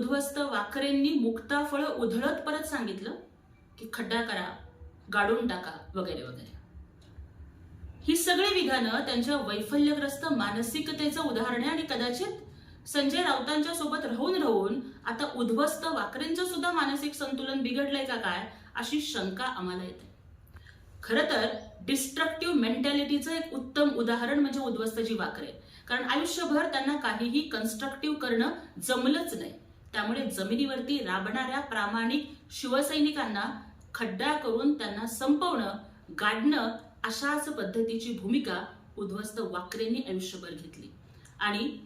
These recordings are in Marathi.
उद्ध्वस्त वाकरेंनी मुक्ताफळ उधळत परत सांगितलं की खड्डा करा गाडून टाका वगैरे वगैरे. ही सगळी विधानं त्यांच्या वैफल्यग्रस्त मानसिकतेचं उदाहरण आहे आणि कदाचित संजय राऊतांच्या सोबत राहून राहून आता उद्ध्वस्त वाकरेंचं सुद्धा मानसिक संतुलन बिघडलंय का काय अशी शंका आम्हाला येते. खरं तर डिस्ट्रक्टिव्ह मेंटॅलिटीचं एक उत्तम उदाहरण म्हणजे उद्ध्वस्तजी वाकरे. कारण आयुष्यभर त्यांना काहीही कन्स्ट्रक्टिव्ह करणं जमलंच नाही. त्यामुळे जमिनीवरती राबणाऱ्या प्रामाणिक शिवसैनिकांना खड्डा करून त्यांना संपवणं गाडणं अशाच पद्धतीची भूमिका उद्ध्वस्त वाकरेंनी आयुष्यभर घेतली. आणि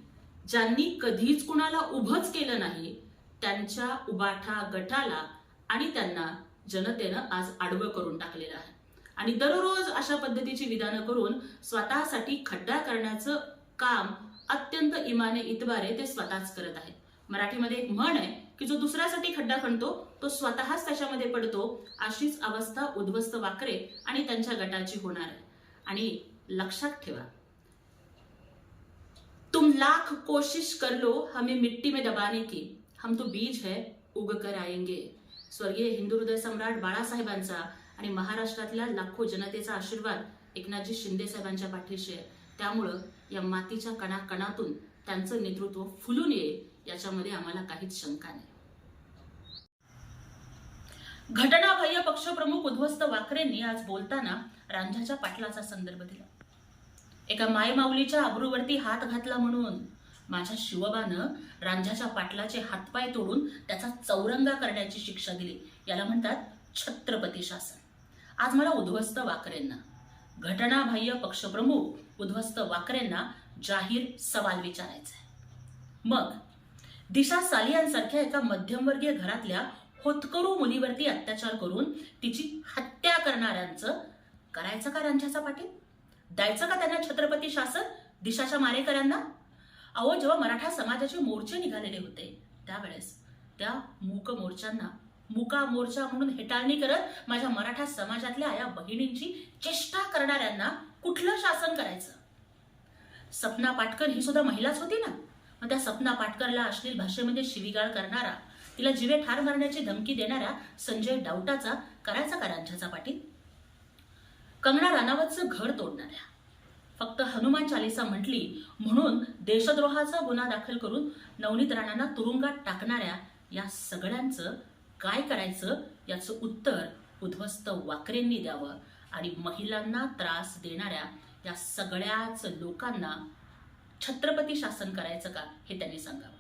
ज्यांनी कधीच कुणाला उभंच केलं नाही त्यांच्या उबाठा गटाला आणि त्यांना जनतेनं आज आडवं करून टाकलेलं आहे. आणि दररोज अशा पद्धतीची विधानं करून स्वतःसाठी खड्डा करण्याचं काम अत्यंत इमाने इतबारे ते स्वतःच करत आहेत. मराठीमध्ये एक म्हण आहे की जो दुसऱ्यासाठी खड्डा खणतो तो स्वतःच त्याच्यामध्ये पडतो अशीच अवस्था उद्ध्वस्त वाकरे आणि त्यांच्या गटाची होणार आहे. आणि लक्षात ठेवा. तुम लाख कोशिश कर लो हमें मिट्टी में दबाने की. हम तो बीज है उग कर आएंगे. स्वर्गीय हिंदू हृदय सम्राट बाळासाहेबांचा आणि महाराष्ट्रातल्या लाखो जनतेचा आशीर्वाद एकनाथजी शिंदे साहेबांच्या पाठीशी आहे. त्यामुळं या मातीच्या कणाकणातून त्यांचं नेतृत्व फुलून येईल. याच्यामध्ये आम्हाला काहीच शंका नाही. घटनाबाह्य पक्षप्रमुख उद्ध्वस्त वाकरेंनी आज बोलताना रांझाच्या पाटलाचा संदर्भ दिला. एका मायमाऊलीच्या आबरूवरती हात घातला म्हणून माझ्या शिवबानं रांझाच्या पाटलाचे हातपाय तोडून त्याचा चौरंगा करण्याची शिक्षा दिली. याला म्हणतात छत्रपती शासन. आज मला उद्ध्वस्त वाकरेंना घटनाबाह्य पक्षप्रमुख उद्ध्वस्त वाकरेंना जाहीर सवाल विचारायचा आहे. मग दिशा सालियांसारख्या एका मध्यमवर्गीय घरातल्या होतकरू मुलीवरती अत्याचार करून तिची हत्या करणाऱ्यांचं करायचं का रांच्याचा पाटील? द्यायचं का त्यांना छत्रपती शासन? दिशाच्या मारेकऱ्यांना? अहो जेव्हा मराठा समाजाचे मोर्चे निघालेले होते त्यावेळेस त्या मूक मोर्चांना मुका मोर्चा म्हणून हेटाळणी करत माझ्या मराठा समाजातल्या या बहिणींची चेष्टा करणाऱ्यांना कुठलं शासन करायचं? सपना पाटकर ही सुद्धा महिलाच होती ना? मग त्या सपना पाटकरला अश्लील भाषेमध्ये शिवीगाळ करणारा तिला जिवे ठार मारण्याची धमकी देणाऱ्या संजय डाऊटाचा करायचा का राज्याचा पाटील? कंगना राणावतचं घर तोडणाऱ्या. फक्त हनुमान चालिसा म्हटली म्हणून देशद्रोहाचा गुन्हा दाखल करून नवनीत राणांना तुरुंगात टाकणाऱ्या या सगळ्यांचं काय करायचं याचं उत्तर उद्ध्वस्त वाकरेंनी द्यावं आणि महिलांना त्रास देणाऱ्या या सगळ्याच लोकांना छत्रपती शासन करायचं का हे त्यांनी सांगावं.